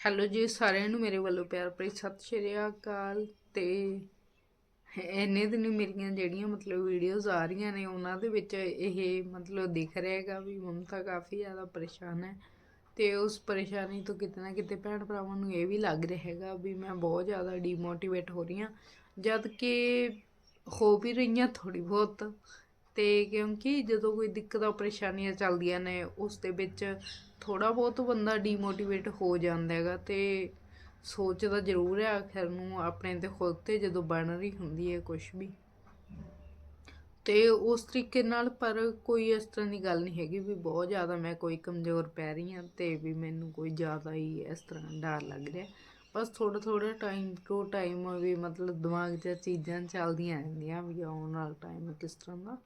Hello ਜੀ ਸਾਰਿਆਂ ਨੂੰ, ਮੇਰੇ ਵੱਲੋਂ ਪਿਆਰ ਭਰੀ ਸਤਿ ਸ਼੍ਰੀ ਅਕਾਲ ਤੇ ਇੰਨੇ ਦਿਨ ਮੇਰੀਆਂ ਜਿਹੜੀਆਂ ਮਤਲਬ ਵੀਡੀਓਜ਼ ਆ ਰਹੀਆਂ ਨੇ, ਉਹਨਾਂ ਦੇ ਵਿੱਚ ਇਹ ਮਤਲਬ ਦਿਖ ਰਿਹਾ ਹੈਗਾ ਵੀ ਮਮਤਾ ਕਾਫੀ ਜ਼ਿਆਦਾ ਪਰੇਸ਼ਾਨ ਹੈ ਤੇ ਉਸ ਪਰੇਸ਼ਾਨੀ ਤੋਂ ਕਿਤੇ ਨਾ ਕਿਤੇ ਭੈਣ ਭਰਾਵਾਂ ਨੂੰ ਇਹ ਵੀ ਲੱਗ ਰਿਹਾ ਹੈਗਾ ਵੀ ਮੈਂ ਬਹੁਤ ਜ਼ਿਆਦਾ ਡੀਮੋਟੀਵੇਟ ਹੋ ਰਹੀ ਹਾਂ, ਜਦ ਕਿ ਹੋ ਵੀ ਰਹੀਆਂ ਥੋੜੀ ਬਹੁਤ। ਤੇ ਕਿਉਂਕਿ ਜਦੋਂ ਕੋਈ ਦਿੱਕਤਾਂ, ਪਰੇਸ਼ਾਨੀਆਂ ਚੱਲਦੀਆਂ ਨੇ, ਉਸ ਦੇ ਵਿੱਚ ਥੋੜਾ ਬਹੁਤ ਬੰਦਾ ਡੀਮੋਟੀਵੇਟ ਹੋ ਜਾਂਦਾ ਹੈਗਾ ਤੇ ਸੋਚਦਾ ਜ਼ਰੂਰ ਹੈ ਆਖਰ ਨੂੰ ਆਪਣੇ ਤੇ ਖੁਦ ਤੇ ਜਦੋਂ ਬਣ ਰਹੀ ਹੁੰਦੀ ਹੈ ਕੁਝ ਵੀ। ਤੇ ਉਸ ਤਰੀਕੇ ਨਾਲ ਪਰ ਕੋਈ ਇਸ ਤਰ੍ਹਾਂ ਦੀ ਗੱਲ ਨਹੀਂ ਹੈਗੀ ਵੀ ਬਹੁਤ ਜ਼ਿਆਦਾ ਮੈਂ ਕੋਈ ਕਮਜ਼ੋਰ ਪੈ ਰਹੀ ਹਾਂ ਤੇ ਵੀ ਮੈਨੂੰ ਕੋਈ ਜ਼ਿਆਦਾ ਹੀ ਇਸ ਤਰ੍ਹਾਂ ਡਰ ਲੱਗ ਰਿਹਾ। ਬਸ ਥੋੜਾ ਥੋੜਾ ਟਾਈਮ ਟੂ ਟਾਈਮ ਵੀ ਮਤਲਬ ਦਿਮਾਗ 'ਚ ਚੀਜ਼ਾਂ ਚੱਲਦੀਆਂ ਰਹਿੰਦੀਆਂ ਵੀ ਆਉਣ ਵਾਲਾ ਟਾਈਮ ਕਿਸ ਤਰ੍ਹਾਂ ਦਾ।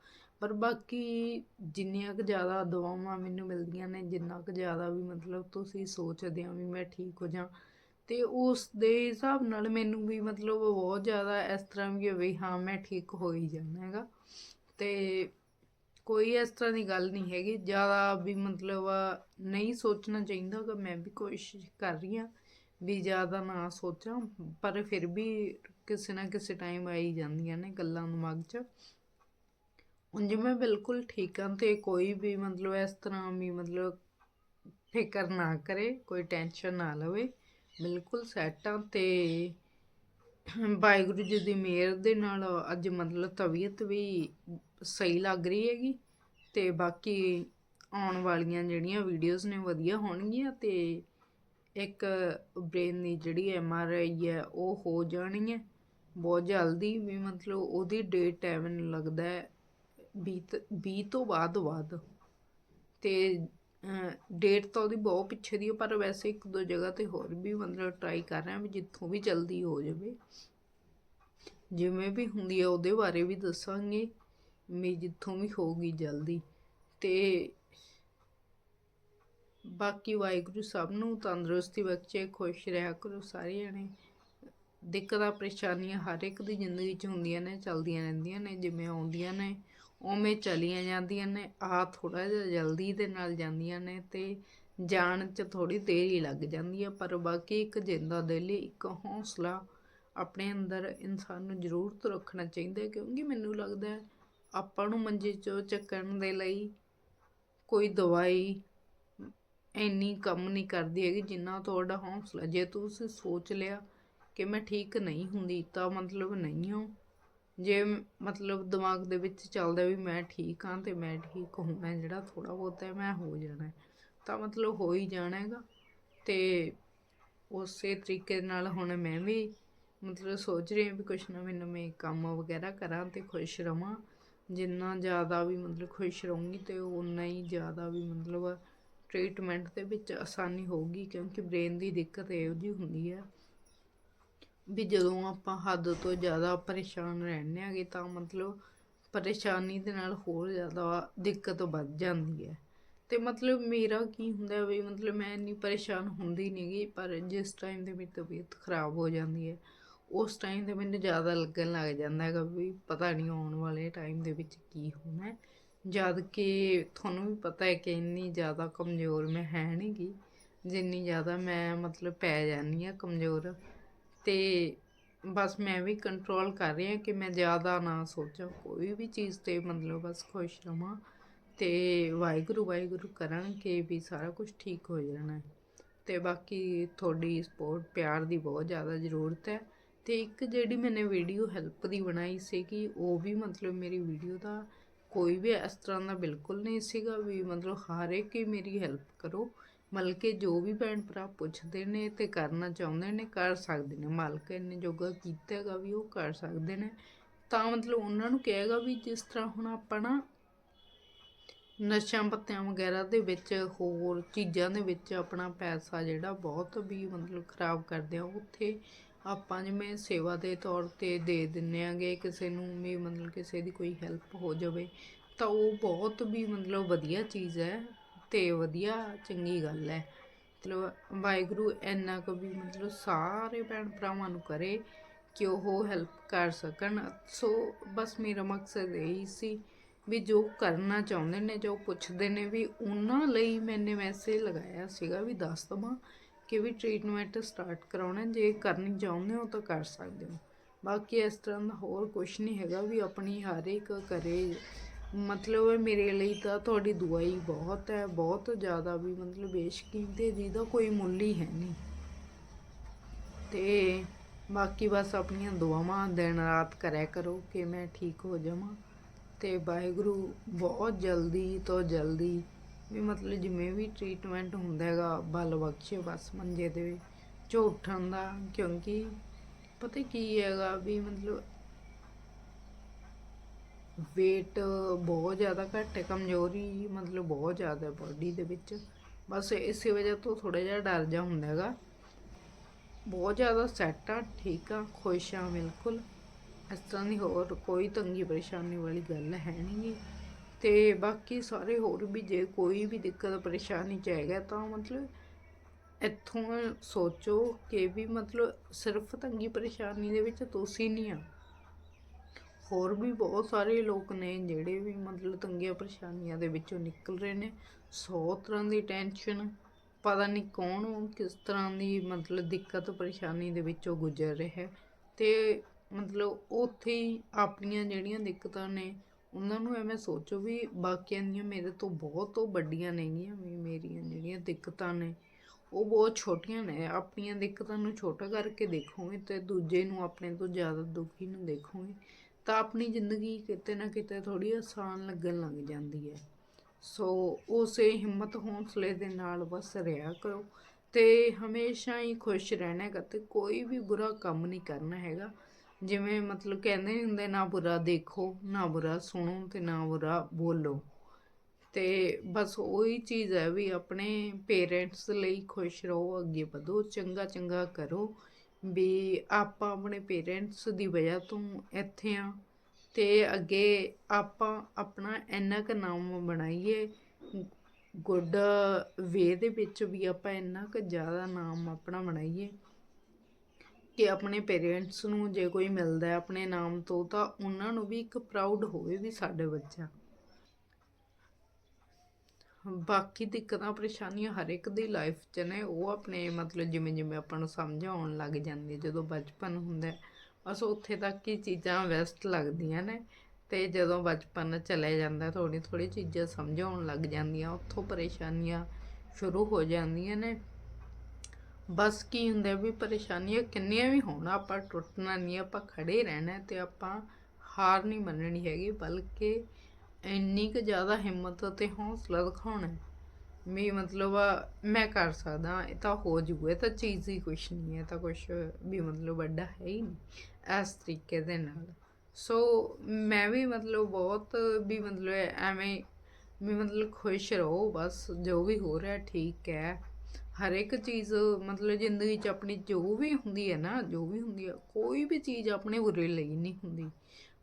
ਪਰ ਬਾਕੀ ਜਿੰਨੀਆਂ ਕੁ ਜ਼ਿਆਦਾ ਦਵਾਵਾਂ ਮੈਨੂੰ ਮਿਲਦੀਆਂ ਨੇ, ਜਿੰਨਾ ਕੁ ਜ਼ਿਆਦਾ ਵੀ ਮਤਲਬ ਤੁਸੀਂ ਸੋਚਦੇ ਹੋ ਵੀ ਮੈਂ ਠੀਕ ਹੋ ਜਾ, ਤੇ ਉਸ ਦੇ ਹਿਸਾਬ ਨਾਲ ਮੈਨੂੰ ਵੀ ਮਤਲਬ ਬਹੁਤ ਜ਼ਿਆਦਾ ਇਸ ਤਰ੍ਹਾਂ ਵੀ ਵੀ ਹਾਂ, ਮੈਂ ਠੀਕ ਹੋ ਹੀ ਜਾਣਾ ਹੈਗਾ। ਤੇ ਕੋਈ ਇਸ ਤਰ੍ਹਾਂ ਦੀ ਗੱਲ ਨਹੀਂ ਹੈਗੀ, ਜ਼ਿਆਦਾ ਵੀ ਮਤਲਬ ਨਹੀਂ ਸੋਚਣਾ ਚਾਹੀਦਾ ਕਿ ਮੈਂ ਵੀ ਕੋਸ਼ਿਸ਼ ਕਰ ਰਹੀ ਹਾਂ। ਵੀ ਜ਼ਿਆਦਾ ਨਾ ਸੋਚਾਂ, ਪਰ ਫਿਰ ਵੀ ਕਿਸੇ ਨਾ ਕਿਸੇ ਟਾਈਮ ਆਈ ਜਾਂਦੀਆਂ ਨੇ ਗੱਲਾਂ ਦਿਮਾਗ 'ਚ। ਉਂਝ ਮੈਂ ਬਿਲਕੁਲ ਠੀਕ ਹਾਂ ਤੇ ਕੋਈ ਵੀ ਮਤਲਬ ਇਸ ਤਰ੍ਹਾਂ ਵੀ ਮਤਲਬ ਫਿਕਰ ਨਾ ਕਰੇ, ਕੋਈ ਟੈਨਸ਼ਨ ਨਾ ਲਵੇ, ਬਿਲਕੁਲ ਸੈੱਟ ਆ ਤੇ ਵਾਹਿਗੁਰੂ ਜੀ ਦੀ ਮਿਹਰ ਦੇ ਨਾਲ ਅੱਜ ਮਤਲਬ ਤਬੀਅਤ ਵੀ ਸਹੀ ਲੱਗ ਰਹੀ ਹੈਗੀ ਤੇ ਬਾਕੀ ਆਉਣ ਵਾਲੀਆਂ ਜਿਹੜੀਆਂ ਵੀਡੀਓਜ਼ ਨੇ ਵਧੀਆ ਹੋਣਗੀਆਂ ਤੇ ਇੱਕ ਬ੍ਰੇਨ ਦੀ ਜਿਹੜੀ ਐਮ ਆਰ ਆਈ ਹੈ, ਉਹ ਹੋ ਜਾਣੀ ਹੈ। ਬਹੁਤ ਜਲਦੀ ਵੀ ਮਤਲਬ ਉਹਦੀ ਡੇਟ ਹੈ ਮੈਨੂੰ ਲੱਗਦਾ ਹੈ 20 20 ਤੋਂ ਬਾਅਦ ਬਾਅਦ। ਤੇ ਡੇਟ ਤਾਂ ਉਹਦੀ ਬਹੁਤ ਪਿੱਛੇ ਦੀ ਹੈ, ਪਰ ਵੈਸੇ ਇੱਕ ਦੋ ਜਗ੍ਹਾ ਤੇ ਹੋਰ ਵੀ ਮਤਲਬ ਟਰਾਈ ਕਰ ਰਹੇ ਹਾਂ ਵੀ ਜਿੱਥੋਂ ਵੀ ਜਲਦੀ ਹੋ ਜਾਵੇ। ਜਿਵੇਂ ਵੀ ਹੁੰਦੀ ਹੈ, ਉਹਦੇ ਬਾਰੇ ਵੀ ਦੱਸਾਂਗੇ, ਵੀ ਜਿੱਥੋਂ ਵੀ ਹੋਊਗੀ ਜਲਦੀ। ਤੇ ਬਾਕੀ ਵਾਹਿਗੁਰੂ ਸਭ ਨੂੰ ਤੰਦਰੁਸਤੀ ਬਖਸ਼ੇ ਖੁਸ਼ ਰਹਿਆ ਕਰੋ ਸਾਰੇ ਜਣੇ ਦਿੱਕਤਾਂ, ਪਰੇਸ਼ਾਨੀਆਂ ਹਰ ਇੱਕ ਦੀ ਜ਼ਿੰਦਗੀ 'ਚ ਹੁੰਦੀਆਂ ਨੇ, ਚੱਲਦੀਆਂ ਰਹਿੰਦੀਆਂ ਨੇ, ਜਿਵੇਂ ਆਉਂਦੀਆਂ ਨੇ, ਉਵੇਂ ਚਲੀਆਂ ਜਾਂਦੀਆਂ ਨੇ, ਆ ਥੋੜਾ ਜਿਹਾ ਜਲਦੀ ਦੇ ਨਾਲ ਜਾਂਦੀਆਂ ਨੇ ਤੇ ਜਾਣ 'ਚ ਥੋੜੀ ਦੇਰ ਹੀ ਲੱਗ ਜਾਂਦੀ ਹੈ ਪਰ ਬਾਕੀ ਇੱਕ ਜਿੰਦਾ ਦਿਲ ਇੱਕ ਹੌਸਲਾ ਆਪਣੇ ਅੰਦਰ ਇਨਸਾਨ ਨੂੰ ਜ਼ਰੂਰਤ ਰੱਖਣਾ ਚਾਹੀਦਾ ਕਿਉਂਕਿ ਮੈਨੂੰ ਲੱਗਦਾ ਆਪਾਂ ਨੂੰ ਮੰਜੇ 'ਚੋਂ ਚੱਕਣ ਦੇ ਲਈ ਕੋਈ ਦਵਾਈ ਇੰਨੀ ਕੰਮ ਨਹੀਂ ਕਰਦੀ ਹੈਗੀ ਜਿੰਨਾ ਤੁਹਾਡਾ ਹੌਸਲਾ ਜੇ ਤੁਸੀਂ ਸੋਚ ਲਿਆ ਕਿ ਮੈਂ ਠੀਕ ਨਹੀਂ ਹੁੰਦੀ ਤਾਂ ਮਤਲਬ ਨਹੀਂ ਹੋ। ਜੇ ਮਤਲਬ ਦਿਮਾਗ ਦੇ ਵਿੱਚ ਚੱਲਦਾ ਵੀ ਮੈਂ ਠੀਕ ਹਾਂ ਤੇ ਮੈਂ ਠੀਕ ਹੋਣਾ ਜਿਹੜਾ ਥੋੜਾ ਬਹੁਤ ਹੈ, ਮੈਂ ਹੋ ਜਾਣਾ ਤਾਂ ਮਤਲਬ ਹੋ ਹੀ ਜਾਣਾ ਹੈਗਾ। ਤੇ ਉਸੇ ਤਰੀਕੇ ਨਾਲ ਹੁਣ ਮੈਂ ਵੀ ਮਤਲਬ ਸੋਚ ਰਹੀ ਹਾਂ ਵੀ ਕੁਛ ਨਵੇਂ ਨਵੇਂ ਕੰਮ ਵਗੈਰਾ ਕਰਾਂ ਤੇ ਖੁਸ਼ ਰਵਾਂ। ਜਿੰਨਾ ਜ਼ਿਆਦਾ ਵੀ ਮਤਲਬ ਖੁਸ਼ ਰਹੂੰਗੀ ਤੇ ਉਨਾ ਹੀ ਜ਼ਿਆਦਾ ਵੀ ਮਤਲਬ ਟ੍ਰੀਟਮੈਂਟ ਦੇ ਵਿੱਚ ਆਸਾਨੀ ਹੋਊਗੀ, ਕਿਉਂਕਿ ਬ੍ਰੇਨ ਦੀ ਦਿੱਕਤ ਇਹੋ ਜਿਹੀ ਹੁੰਦੀ ਹੈ ਵੀ ਜਦੋਂ ਆਪਾਂ ਹੱਦ ਤੋਂ ਜ਼ਿਆਦਾ ਪਰੇਸ਼ਾਨ ਰਹਿੰਦੇ ਆਗੇ ਤਾਂ ਮਤਲਬ ਪਰੇਸ਼ਾਨੀ ਦੇ ਨਾਲ ਹੋਰ ਜ਼ਿਆਦਾ ਦਿੱਕਤ ਵੱਧ ਜਾਂਦੀ ਹੈ। ਤੇ ਮਤਲਬ ਮੇਰਾ ਕੀ ਹੁੰਦਾ ਵੀ ਮਤਲਬ ਮੈਂ ਇੰਨੀ ਪਰੇਸ਼ਾਨ ਹੁੰਦੀ ਨਹੀਂਗੀ ਪਰ ਜਿਸ ਟਾਈਮ ਤੇ ਮੇਰੀ ਤਬੀਅਤ ਖਰਾਬ ਹੋ ਜਾਂਦੀ ਹੈ, ਉਸ ਟਾਈਮ ਤੇ ਮੈਨੂੰ ਜ਼ਿਆਦਾ ਲੱਗਣ ਲੱਗ ਜਾਂਦਾ ਹੈਗਾ ਵੀ ਪਤਾ ਨਹੀਂ ਆਉਣ ਵਾਲੇ ਟਾਈਮ ਦੇ ਵਿੱਚ ਕੀ ਹੋਣਾ ਹੈ। ਜਦ ਕਿ ਤੁਹਾਨੂੰ ਵੀ ਪਤਾ ਹੈ ਕਿ ਇੰਨੀ ਜ਼ਿਆਦਾ ਕਮਜ਼ੋਰ ਮੈਂ ਹੈ ਨਹੀਂਗੀ ਜਿੰਨੀ ਜ਼ਿਆਦਾ ਮੈਂ ਮਤਲਬ ਪੈ ਜਾਂਦੀ ਆ ਕਮਜ਼ੋਰ। ਤੇ ਬਸ ਮੈਂ ਵੀ ਕੰਟਰੋਲ ਕਰ ਰਹੀ ਹਾਂ ਕਿ ਮੈਂ ਜ਼ਿਆਦਾ ਨਾ ਸੋਚਾਂ, ਕੋਈ ਵੀ ਚੀਜ਼ ਤੇ ਮਤਲਬ ਬਸ ਖੁਸ਼ ਰਵਾਂ ਤੇ ਵਾਹਿਗੁਰੂ ਵਾਹਿਗੁਰੂ ਕਰਾਂ ਕਿ ਵੀ ਸਾਰਾ ਕੁਝ ਠੀਕ ਹੋ ਜਾਣਾ। ਤੇ ਬਾਕੀ ਤੁਹਾਡੀ ਸਪੋਰਟ ਪਿਆਰ ਦੀ ਬਹੁਤ ਜ਼ਿਆਦਾ ਜ਼ਰੂਰਤ ਹੈ। ਤੇ ਇੱਕ ਜਿਹੜੀ ਮੈਨੇ ਵੀਡੀਓ ਹੈਲਪ ਦੀ ਬਣਾਈ ਸੀ ਕਿ ਉਹ ਵੀ ਮਤਲਬ ਮੇਰੀ ਵੀਡੀਓ ਦਾ ਕੋਈ ਵੀ ਇਸ ਤਰ੍ਹਾਂ ਦਾ ਬਿਲਕੁਲ ਨਹੀਂ ਸੀਗਾ ਵੀ ਮਤਲਬ ਹਰ ਇੱਕ ਹੀ ਮੇਰੀ ਹੈਲਪ ਕਰੋ। ਮਤਲਬ ਕਿ ਜੋ ਵੀ ਭੈਣ ਭਰਾ ਪੁੱਛਦੇ ਨੇ ਤੇ ਕਰਨਾ ਚਾਹੁੰਦੇ ਨੇ, ਕਰ ਸਕਦੇ ਨੇ। ਮਾਲਕ ਇੰਨੇ ਜੋਗਾ ਕੀਤਾ ਹੈਗਾ ਵੀ ਉਹ ਕਰ ਸਕਦੇ ਨੇ। ਤਾਂ ਮਤਲਬ ਉਹਨਾਂ ਨੂੰ ਕਹੇਗਾ ਵੀ ਜਿਸ ਤਰ੍ਹਾਂ ਹੁਣ ਆਪਾਂ ਨਾ ਨਸ਼ਿਆਂ ਪੱਤਿਆਂ ਵਗੈਰਾ ਦੇ ਵਿੱਚ ਹੋਰ ਚੀਜ਼ਾਂ ਦੇ ਵਿੱਚ ਆਪਣਾ ਪੈਸਾ ਜਿਹੜਾ ਬਹੁਤ ਵੀ ਮਤਲਬ ਖਰਾਬ ਕਰਦੇ ਆ, ਉੱਥੇ ਆਪਾਂ ਜਿਵੇਂ ਸੇਵਾ ਦੇ ਤੌਰ ਤੇ ਦੇ ਦਿੰਨੇ ਆਗੇ, ਕਿਸੇ ਨੂੰ ਵੀ ਮਤਲਬ ਕਿਸੇ ਦੀ ਕੋਈ ਹੈਲਪ ਹੋ ਜਾਵੇ, ਤਾਂ ਉਹ ਬਹੁਤ ਵੀ ਮਤਲਬ ਵਧੀਆ ਚੀਜ਼ ਹੈ ਤੇ ਵਧੀਆ ਚੰਗੀ ਗੱਲ ਹੈ। ਮਤਲਬ ਵਾਹਿਗੁਰੂ ਇੰਨਾ ਕੁ ਵੀ ਮਤਲਬ ਸਾਰੇ ਭੈਣ ਭਰਾਵਾਂ ਨੂੰ ਕਰੇ ਕਿ ਉਹ ਹੈਲਪ ਕਰ ਸਕਣ। ਸੋ ਬਸ ਮੇਰਾ ਮਕਸਦ ਇਹੀ ਸੀ ਵੀ ਜੋ ਕਰਨਾ ਚਾਹੁੰਦੇ ਨੇ, ਜੋ ਪੁੱਛਦੇ ਨੇ ਵੀ ਉਹਨਾਂ ਲਈ ਮੈਨੇ ਮੈਸੇਜ ਲਗਾਇਆ ਸੀਗਾ ਵੀ ਦੱਸ ਦਵਾਂ ਕਿ ਵੀ ਟ੍ਰੀਟਮੈਂਟ ਸਟਾਰਟ ਕਰਾਉਣਾ, ਜੇ ਕਰਨੀ ਚਾਹੁੰਦੇ ਹੋ ਤਾਂ ਕਰ ਸਕਦੇ ਹੋ। ਬਾਕੀ ਇਸ ਤਰ੍ਹਾਂ ਦਾ ਹੋਰ ਕੁਝ ਨਹੀਂ ਹੈਗਾ ਵੀ ਆਪਣੀ ਹਰ ਇੱਕ ਕਰੇ ਮਤਲਬ ਮੇਰੇ ਲਈ ਤਾਂ ਤੁਹਾਡੀ ਦੁਆ ਹੀ ਬਹੁਤ ਹੈ, ਬਹੁਤ ਜ਼ਿਆਦਾ ਵੀ ਮਤਲਬ ਬੇਸ਼ਕੀਮਤੀ ਜਿਹਦਾ ਕੋਈ ਮੁੱਲ ਹੀ ਹੈ ਨਹੀਂ। ਤੇ ਬਾਕੀ ਬਸ ਆਪਣੀਆਂ ਦੁਆਵਾਂ ਦਿਨ ਰਾਤ ਕਰਿਆ ਕਰੋ ਕਿ ਮੈਂ ਠੀਕ ਹੋ ਜਾਵਾਂ। ਤੇ ਵਾਹਿਗੁਰੂ ਬਹੁਤ ਜਲਦੀ ਤੋਂ ਜਲਦੀ ਵੀ ਮਤਲਬ ਜਿਵੇਂ ਵੀ ਟ੍ਰੀਟਮੈਂਟ ਹੁੰਦਾ ਹੈਗਾ, ਬਲ ਬਖਸ਼ੇ, ਬਸ ਮੰਜੇ ਦੇ ਵਿੱਚੋਂ ਉੱਠਣ ਦਾ, ਕਿਉਂਕਿ ਪਤਾ ਕੀ ਹੈਗਾ ਵੀ ਮਤਲਬ weight ਬਹੁਤ ਜ਼ਿਆਦਾ ਘੱਟ ਹੈ, ਕਮਜ਼ੋਰੀ ਮਤਲਬ ਬਹੁਤ ਜ਼ਿਆਦਾ ਬੋਡੀ ਦੇ ਵਿੱਚ। ਬਸ ਇਸੇ ਵਜ੍ਹਾ ਤੋਂ ਥੋੜਾ ਜਿਹਾ ਡਰ ਜਾ ਹੁੰਦਾ ਹੈਗਾ। ਬਹੁਤ ਜ਼ਿਆਦਾ ਸੈੱਟ ਆ, ਠੀਕ ਆ, ਖੁਸ਼ ਆ ਬਿਲਕੁਲ। ਇਸ ਤਰ੍ਹਾਂ ਦੀ ਹੋਰ ਕੋਈ ਤੰਗੀ ਪਰੇਸ਼ਾਨੀ ਵਾਲੀ ਗੱਲ ਹੈ ਨਹੀਂ ਤੇ ਬਾਕੀ ਸਾਰੇ ਹੋਰ ਵੀ ਜੇ ਕੋਈ ਵੀ ਦਿੱਕਤ, ਪਰੇਸ਼ਾਨੀ ਚ ਹੈਗਾ ਤਾਂ ਮਤਲਬ ਇੱਥੋਂ ਸੋਚੋ ਕਿ ਵੀ ਮਤਲਬ ਸਿਰਫ ਤੰਗੀ ਪਰੇਸ਼ਾਨੀ ਦੇ ਵਿੱਚ ਤੁਸੀਂ ਨਹੀਂ ਆ। ਹੋਰ ਵੀ ਬਹੁਤ ਸਾਰੇ ਲੋਕ ਨੇ ਜਿਹੜੇ ਵੀ ਮਤਲਬ ਤੰਗੀਆਂ ਪਰੇਸ਼ਾਨੀਆਂ ਦੇ ਵਿੱਚੋਂ ਨਿਕਲ ਰਹੇ ਨੇ। 100 ਤਰ੍ਹਾਂ ਦੀ ਟੈਨਸ਼ਨ, ਪਤਾ ਨਹੀਂ ਕੌਣ ਕਿਸ ਤਰ੍ਹਾਂ ਦੀ ਮਤਲਬ ਦਿੱਕਤ, ਪਰੇਸ਼ਾਨੀ ਦੇ ਵਿੱਚੋਂ ਗੁਜ਼ਰ ਰਿਹਾ ਹੈ। ਤੇ ਮਤਲਬ ਉੱਥੇ ਹੀ ਆਪਣੀਆਂ ਜਿਹੜੀਆਂ ਦਿੱਕਤਾਂ ਨੇ ਉਹਨਾਂ ਨੂੰ ਐਵੇਂ ਸੋਚੋ ਵੀ ਬਾਕੀਆਂ ਦੀਆਂ ਮੇਰੇ ਤੋਂ ਬਹੁਤ ਵੱਡੀਆਂ ਨੇਗੀਆਂ ਵੀ ਮੇਰੀਆਂ ਜਿਹੜੀਆਂ ਦਿੱਕਤਾਂ ਨੇ, ਉਹ ਬਹੁਤ ਛੋਟੀਆਂ ਨੇ, ਆਪਣੀਆਂ ਦਿੱਕਤਾਂ ਨੂੰ ਛੋਟਾ ਕਰਕੇ ਦੇਖੋਗੇ ਤੇ ਦੂਜੇ ਨੂੰ ਆਪਣੇ ਤੋਂ ਜ਼ਿਆਦਾ ਦੁਖੀ ਨੂੰ ਦੇਖੋਗੇ, ਤਾਂ ਆਪਣੀ ਜ਼ਿੰਦਗੀ ਕਿਤੇ ਨਾ ਕਿਤੇ ਥੋੜੀ ਆਸਾਨ ਲੱਗਣ ਲੱਗ ਜਾਂਦੀ ਹੈ। ਸੋ ਉਸੇ ਹਿੰਮਤ ਹੌਸਲੇ ਦੇ ਨਾਲ ਬਸ ਰਿਹਾ ਕਰੋ ਤੇ ਹਮੇਸ਼ਾ ਹੀ ਖੁਸ਼ ਰਹਿਣਾ ਹੈਗਾ ਤੇ ਕੋਈ ਵੀ ਬੁਰਾ ਕੰਮ ਨਹੀਂ ਕਰਨਾ ਹੈਗਾ। ਜਿਵੇਂ ਮਤਲਬ ਕਹਿੰਦੇ ਨਹੀਂ ਹੁੰਦੇ, ਨਾ ਬੁਰਾ ਦੇਖੋ, ਨਾ ਬੁਰਾ ਸੁਣੋ ਤੇ ਨਾ ਬੁਰਾ ਬੋਲੋ। ਤੇ ਬਸ ਉਹੀ ਚੀਜ਼ ਹੈ ਵੀ ਆਪਣੇ ਪੇਰੈਂਟਸ ਲਈ ਖੁਸ਼ ਰਹੋ, ਅੱਗੇ ਵਧੋ, ਚੰਗਾ ਚੰਗਾ ਕਰੋ। ਵੀ ਆਪਾਂ ਆਪਣੇ ਪੇਰੈਂਟਸ ਦੀ ਵਜ੍ਹਾ ਤੋਂ ਇੱਥੇ ਆ ਤੇ ਅੱਗੇ ਆਪਾਂ ਆਪਣਾ ਇੰਨਾ ਕੁ ਨਾਮ ਬਣਾਈਏ, ਗੁੱਡ ਵੇ ਦੇ ਵਿੱਚ ਵੀ ਆਪਾਂ ਇੰਨਾ ਕੁ ਜ਼ਿਆਦਾ ਨਾਮ ਆਪਣਾ ਬਣਾਈਏ। ਕਿ ਆਪਣੇ ਪੇਰੈਂਟਸ ਨੂੰ ਜੇ ਕੋਈ ਮਿਲਦਾ ਹੈ ਆਪਣੇ ਨਾਮ ਤੋਂ, ਤਾਂ ਉਹਨਾਂ ਨੂੰ ਵੀ ਇੱਕ ਪ੍ਰਾਊਡ ਹੋਵੇ ਵੀ ਸਾਡੇ ਬੱਚਾ ਬਾਕੀ ਦਿੱਕਤਾਂ, ਪਰੇਸ਼ਾਨੀਆਂ ਹਰ ਇੱਕ ਦੀ ਲਾਈਫ 'ਚ ਨੇ। ਉਹ ਆਪਣੇ ਮਤਲਬ ਜਿਵੇਂ ਜਿਵੇਂ ਆਪਾਂ ਨੂੰ ਸਮਝ ਆਉਣ ਲੱਗ ਜਾਂਦੀ ਜਦੋਂ ਬਚਪਨ ਹੁੰਦਾ ਬਸ ਉੱਥੇ ਤੱਕ ਹੀ ਚੀਜ਼ਾਂ ਵੈਸਟ ਲੱਗਦੀਆਂ ਨੇ ਤੇ ਜਦੋਂ ਬਚਪਨ ਚਲੇ ਜਾਂਦਾ ਥੋੜੀ ਥੋੜੀ ਚੀਜ਼ਾਂ ਸਮਝ ਆਉਣ ਲੱਗ ਜਾਂਦੀਆਂ। ਉੱਥੋਂ ਪਰੇਸ਼ਾਨੀਆਂ ਸ਼ੁਰੂ ਹੋ ਜਾਂਦੀਆਂ ਨੇ। ਬਸ ਕੀ ਹੁੰਦਾ ਵੀ ਪਰੇਸ਼ਾਨੀਆਂ ਕਿੰਨੀਆਂ ਵੀ ਹੋਣ, ਆਪਾਂ ਟੁੱਟਣਾ ਨਹੀਂ, ਆਪਾਂ ਖੜੇ ਰਹਿਣਾ ਤੇ ਆਪਾਂ ਹਾਰ ਨਹੀਂ ਮੰਨਣੀ ਹੈਗੀ, ਬਲਕਿ ਇੰਨੀ ਕੁ ਜ਼ਿਆਦਾ ਹਿੰਮਤ ਅਤੇ ਹੌਸਲਾ ਦਿਖਾਉਣਾ ਹੈ। ਵੀ ਮਤਲਬ ਮੈਂ ਕਰ ਸਕਦਾ, ਇਹ ਤਾਂ ਹੋ ਜੂਗਾ, ਇਹ ਤਾਂ ਚੀਜ਼ ਹੀ ਕੁਛ ਨਹੀਂ ਹੈ ਤਾਂ ਕੁਛ ਵੀ ਮਤਲਬ ਵੱਡਾ ਹੈ ਹੀ ਨਹੀਂ, ਇਸ ਤਰੀਕੇ ਦੇ ਨਾਲ। ਸੋ ਮੈਂ ਵੀ ਮਤਲਬ ਬਹੁਤ ਵੀ ਮਤਲਬ ਐਵੇਂ, ਵੀ ਮਤਲਬ ਖੁਸ਼ ਰਹੋ, ਬਸ ਜੋ ਵੀ ਹੋ ਰਿਹਾ ਠੀਕ ਹੈ। ਹਰ ਇੱਕ ਚੀਜ਼, ਮਤਲਬ ਜ਼ਿੰਦਗੀ 'ਚ ਆਪਣੀ ਜੋ ਵੀ ਹੁੰਦੀ ਹੈ ਨਾ, ਜੋ ਵੀ ਹੁੰਦੀ ਹੈ ਕੋਈ ਵੀ ਚੀਜ਼ ਆਪਣੇ ਉਰੇ ਲਈ ਨਹੀਂ ਹੁੰਦੀ।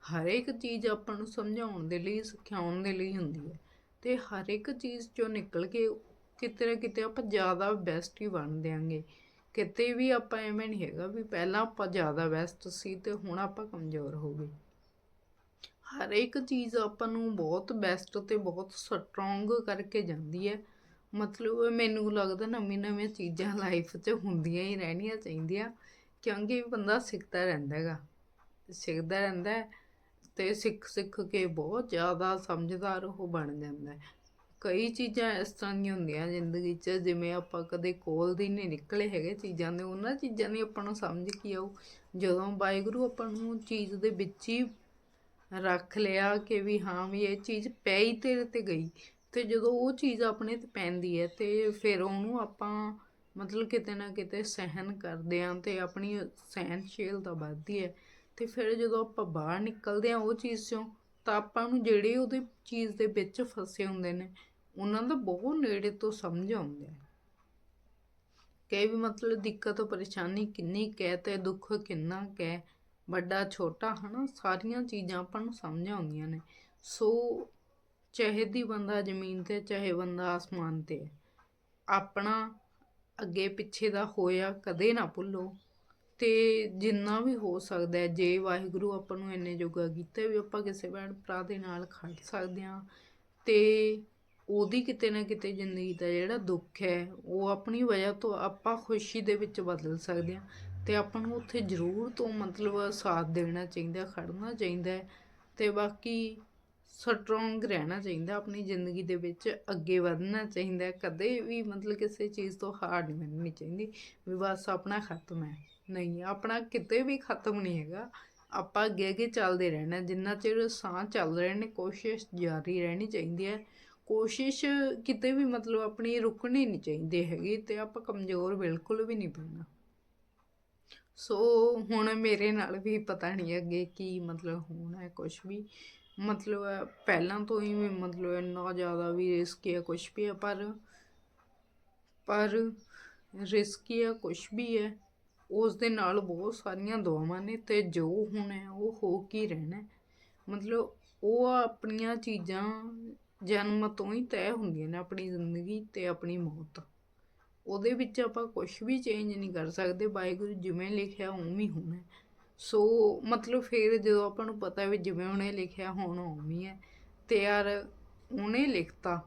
ਹਰ ਇੱਕ ਚੀਜ਼ ਆਪਾਂ ਨੂੰ ਸਮਝਾਉਣ ਦੇ ਲਈ, ਸਿਖਾਉਣ ਦੇ ਲਈ ਹੁੰਦੀ ਹੈ। ਤੇ ਹਰ ਇੱਕ ਚੀਜ਼ ਚੋਂ ਨਿਕਲ ਕੇ ਕਿਤੇ ਨਾ ਕਿਤੇ ਆਪਾਂ ਜ਼ਿਆਦਾ ਬੈਸਟ ਹੀ ਬਣ ਦਿਆਂਗੇ ਕਿਤੇ ਵੀ ਆਪਾਂ ਐਵੇਂ ਨਹੀਂ ਹੈਗਾ ਵੀ ਪਹਿਲਾਂ ਆਪਾਂ ਜ਼ਿਆਦਾ ਬੈਸਟ ਸੀ ਤੇ ਹੁਣ ਆਪਾਂ ਕਮਜ਼ੋਰ ਹੋ ਗਏ। ਹਰ ਇੱਕ ਚੀਜ਼ ਆਪਾਂ ਨੂੰ ਬਹੁਤ ਬੈਸਟ ਤੇ ਬਹੁਤ ਸਟਰੋਂਗ ਕਰਕੇ ਜਾਂਦੀ ਹੈ। ਮਤਲਬ ਮੈਨੂੰ ਲੱਗਦਾ ਨਵੀਂ ਨਵੀਆਂ ਚੀਜ਼ਾਂ ਲਾਈਫ 'ਚ ਹੁੰਦੀਆਂ ਹੀ ਰਹਿਣੀਆਂ ਚਾਹੀਦੀਆਂ, ਕਿਉਂਕਿ ਬੰਦਾ ਸਿੱਖਦਾ ਰਹਿੰਦਾ ਹੈਗਾ। ਸਿੱਖਦਾ ਰਹਿੰਦਾ ਹੈ ਤੇ ਸਿੱਖ ਸਿੱਖ ਕੇ ਬਹੁਤ ਜ਼ਿਆਦਾ ਸਮਝਦਾਰ ਉਹ ਬਣ ਜਾਂਦਾ ਹੈ। ਕਈ ਚੀਜ਼ਾਂ ਇਸ ਤਰ੍ਹਾਂ ਦੀਆਂ ਹੁੰਦੀਆਂ ਜ਼ਿੰਦਗੀ 'ਚ, ਜਿਵੇਂ ਆਪਾਂ ਕਦੇ ਕੋਲ ਦੀ ਨਹੀਂ ਨਿਕਲੇ ਹੈਗੇ ਚੀਜ਼ਾਂ ਦੇ, ਉਹਨਾਂ ਚੀਜ਼ਾਂ ਦੀ ਆਪਾਂ ਨੂੰ ਸਮਝ ਕੀ ਆਊ? ਜਦੋਂ ਵਾਹਿਗੁਰੂ ਆਪਾਂ ਨੂੰ ਚੀਜ਼ ਦੇ ਵਿੱਚ ਹੀ ਰੱਖ ਲਿਆ ਕਿ ਵੀ ਹਾਂ ਵੀ ਇਹ ਚੀਜ਼ ਪੈ ਹੀ ਤੇਰੇ ਤੇ ਗਈ ਤੇ ਜਦੋਂ ਉਹ ਚੀਜ਼ ਆਪਣੇ ਤੇ ਪੈਂਦੀ ਹੈ ਤੇ ਫਿਰ ਉਹਨੂੰ ਆਪਾਂ ਮਤਲਬ ਕਿਤੇ ਨਾ ਕਿਤੇ ਸਹਿਨ ਕਰਦੇ ਆਂ ਤੇ ਆਪਣੀ ਸਹਿਨਸ਼ੀਲਤਾ ਵੱਧਦੀ ਹੈ। ਤੇ ਫਿਰ ਜਦੋਂ ਆਪਾਂ ਬਾਹਰ ਨਿਕਲਦੇ ਆ ਉਹ ਚੀਜ਼ ਚੋਂ, ਤਾਂ ਆਪਾਂ ਨੂੰ ਜਿਹੜੇ ਉਹਦੇ ਚੀਜ਼ ਦੇ ਵਿੱਚ ਫਸੇ ਹੁੰਦੇ ਨੇ, ਉਹਨਾਂ ਦਾ ਬਹੁਤ ਨੇੜੇ ਤੋਂ ਸਮਝ ਆਉਂਦਾ ਹੈ। ਕਈ ਵੀ ਮਤਲਬ ਦਿੱਕਤ ਪਰੇਸ਼ਾਨੀ ਕਿੰਨੀ ਕਹਿ ਤੇ ਦੁੱਖ ਕਿੰਨਾ ਕਹਿ ਵੱਡਾ, ਛੋਟਾ, ਹਨਾ, ਸਾਰੀਆਂ ਚੀਜ਼ਾਂ ਆਪਾਂ ਨੂੰ ਸਮਝ ਆਉਂਦੀਆਂ ਨੇ। ਸੋ ਚਾਹੇ ਦੀ ਬੰਦਾ ਜ਼ਮੀਨ ਤੇ, ਚਾਹੇ ਬੰਦਾ ਆਸਮਾਨ ਤੇ। ਆਪਣਾ ਅੱਗੇ ਪਿੱਛੇ ਦਾ ਹੋਇਆ ਕਦੇ ਨਾ ਭੁੱਲੋ। ਤੇ ਜਿੰਨਾ ਵੀ ਹੋ ਸਕਦਾ ਹੈ, ਜੇ ਵਾਹਿਗੁਰੂ ਆਪਾਂ ਨੂੰ ਇੰਨੇ ਜੋਗਾ ਕੀਤਾ ਵੀ ਆਪਾਂ ਕਿਸੇ ਭੈਣ ਭਰਾ ਦੇ ਨਾਲ ਖੜ ਸਕਦੇ ਹਾਂ, ਤੇ ਉਹਦੀ ਕਿਤੇ ਨਾ ਕਿਤੇ ਜ਼ਿੰਦਗੀ ਦਾ ਜਿਹੜਾ ਦੁੱਖ ਹੈ, ਉਹ ਆਪਣੀ ਵਜ੍ਹਾ ਤੋਂ ਆਪਾਂ ਖੁਸ਼ੀ ਦੇ ਵਿੱਚ ਬਦਲ ਸਕਦੇ ਹਾਂ। ਤੇ ਆਪਾਂ ਨੂੰ ਉੱਥੇ ਜ਼ਰੂਰ ਤੋਂ ਮਤਲਬ ਸਾਥ ਦੇਣਾ ਚਾਹੀਦਾ, ਖੜਨਾ ਚਾਹੀਦਾ ਹੈ। ਤੇ ਬਾਕੀ ਸਟਰੋਂਗ ਰਹਿਣਾ ਚਾਹੀਦਾ, ਆਪਣੀ ਜ਼ਿੰਦਗੀ ਦੇ ਵਿੱਚ ਅੱਗੇ ਵਧਣਾ ਚਾਹੀਦਾ, ਕਦੇ ਵੀ ਮਤਲਬ ਕਿਸੇ ਚੀਜ਼ ਤੋਂ ਹਾਰ ਨਹੀਂ ਮੰਨਣੀ ਚਾਹੀਦੀ, ਵੀ ਬਸ ਆਪਣਾ ਖਤਮ ਹੈ। ਨਹੀਂ, ਆਪਣਾ ਕਿਤੇ ਵੀ ਖਤਮ ਨਹੀਂ ਹੈਗਾ। ਆਪਾਂ ਅੱਗੇ ਅੱਗੇ ਚੱਲਦੇ ਰਹਿਣਾ, ਜਿੰਨਾ ਚਿਰ ਸਾਹ ਚੱਲ ਰਹੇ ਨੇ, ਕੋਸ਼ਿਸ਼ ਜਾਰੀ ਰਹਿਣੀ ਚਾਹੀਦੀ ਹੈ। ਕੋਸ਼ਿਸ਼ ਕਿਤੇ ਵੀ ਮਤਲਬ ਆਪਣੀ ਰੁਕਣੀ ਨਹੀਂ ਚਾਹੀਦੀ ਹੈਗੀ ਤੇ ਆਪਾਂ ਕਮਜ਼ੋਰ ਬਿਲਕੁਲ ਵੀ ਨਹੀਂ ਪੈਣਾ ਸੋ ਹੁਣ ਮੇਰੇ ਨਾਲ ਵੀ ਪਤਾ ਨਹੀਂ ਅੱਗੇ ਕੀ ਮਤਲਬ ਹੋਣਾ ਹੈ ਕੁਝ ਵੀ। ਮਤਲਬ ਪਹਿਲਾਂ ਤੋਂ ਹੀ ਮਤਲਬ ਇੰਨਾ ਜ਼ਿਆਦਾ ਵੀ ਰਿਸਕੀ ਹੈ ਕੁਝ ਵੀ ਹੈ ਪਰ ਪਰ ਰਿਸਕੀ ਹੈ ਕੁਝ ਵੀ ਹੈ ਉਸ ਦੇ ਨਾਲ ਬਹੁਤ ਸਾਰੀਆਂ ਦੁਆਵਾਂ ਨੇ ਤੇ ਜੋ ਹੁਣ ਹੈ ਉਹ ਹੋ ਕੀ ਰਹਿਣਾ ਮਤਲਬ ਉਹ ਆਪਣੀਆਂ ਚੀਜ਼ਾਂ ਜਨਮ ਤੋਂ ਹੀ ਤੈਅ ਹੁੰਦੀਆਂ ਨੇ ਆਪਣੀ ਜ਼ਿੰਦਗੀ ਤੇ ਆਪਣੀ ਮੌਤ। ਉਹਦੇ ਵਿੱਚ ਆਪਾਂ ਕੁਝ ਵੀ ਚੇਂਜ ਨਹੀਂ ਕਰ ਸਕਦੇ, ਵਾਹਿਗੁਰੂ ਜਿਵੇਂ ਲਿਖਿਆ ਉਵੇਂ ਹੀ ਹੋਣਾ ਸੋ ਮਤਲਬ ਫਿਰ ਜਦੋਂ ਆਪਾਂ ਨੂੰ ਪਤਾ ਵੀ ਜਿਵੇਂ ਉਹਨੇ ਲਿਖਿਆ, ਹੁਣ ਉਵੇਂ ਹੈ ਤੇ ਯਾਰ ਉਹਨੇ ਲਿਖਤਾ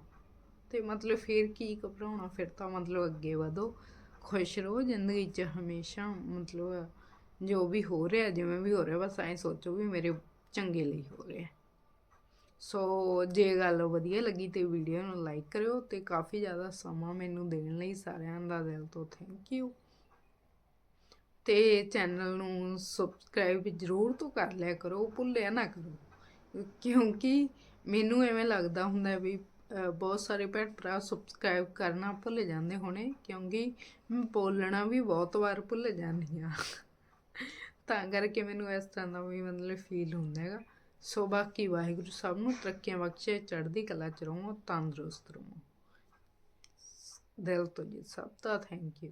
ਤੇ ਮਤਲਬ ਫਿਰ ਕੀ ਘਬਰਾਉਣਾ, ਫਿਰ ਤਾਂ ਮਤਲਬ ਅੱਗੇ ਵਧੋ। ਖੁਸ਼ ਰਹੋ ਜ਼ਿੰਦਗੀ 'ਚ ਹਮੇਸ਼ਾ, ਮਤਲਬ ਜੋ ਵੀ ਹੋ ਰਿਹਾ, ਜਿਵੇਂ ਵੀ ਹੋ ਰਿਹਾ, ਬਸ ਐਂ ਸੋਚੋ ਵੀ ਮੇਰੇ ਚੰਗੇ ਲਈ ਹੋ ਰਿਹਾ। ਸੋ ਜੇ ਗੱਲ ਵਧੀਆ ਲੱਗੀ ਤੇ ਵੀਡੀਓ ਨੂੰ ਲਾਈਕ ਕਰਿਓ ਤੇ ਕਾਫੀ ਜ਼ਿਆਦਾ ਸਮਾਂ ਮੈਨੂੰ ਦੇਣ ਲਈ ਸਾਰਿਆਂ ਦਾ ਦਿਲ ਤੋਂ ਥੈਂਕ ਯੂ ਤੇ ਚੈਨਲ ਨੂੰ ਸਬਸਕ੍ਰਾਈਬ ਜ਼ਰੂਰ ਤੋਂ ਕਰ ਲਿਆ ਕਰੋ, ਭੁੱਲਿਆ ਨਾ ਕਰੋ। ਕਿਉਂਕਿ ਮੈਨੂੰ ਐਵੇਂ ਲੱਗਦਾ ਹੁੰਦਾ ਵੀ ਬਹੁਤ ਸਾਰੇ ਭੈਣ ਭਰਾ ਸਬਸਕ੍ਰਾਈਬ ਕਰਨਾ ਭੁੱਲ ਜਾਂਦੇ ਹੋਣੇ, ਕਿਉਂਕਿ ਮੈਂ ਬੋਲਣਾ ਵੀ ਬਹੁਤ ਵਾਰ ਭੁੱਲ ਜਾਂਦੀ ਆ। ਤਾਂ ਕਰਕੇ ਮੈਨੂੰ ਇਸ ਤਰ੍ਹਾਂ ਦਾ ਵੀ ਮਤਲਬ ਫੀਲ ਹੁੰਦਾ ਹੈਗਾ। ਸੋ ਬਾਕੀ ਵਾਹਿਗੁਰੂ ਸਭ ਨੂੰ ਤਰੱਕੀਆਂ ਬਖਸ਼ੇ, ਚੜ੍ਹਦੀ ਕਲਾ ਚ ਰਹੋ, ਤੰਦਰੁਸਤ ਰਹੋ। ਦਿਲ ਤੋਂ ਜੀ ਸਭ ਦਾ ਥੈਂਕ ਯੂ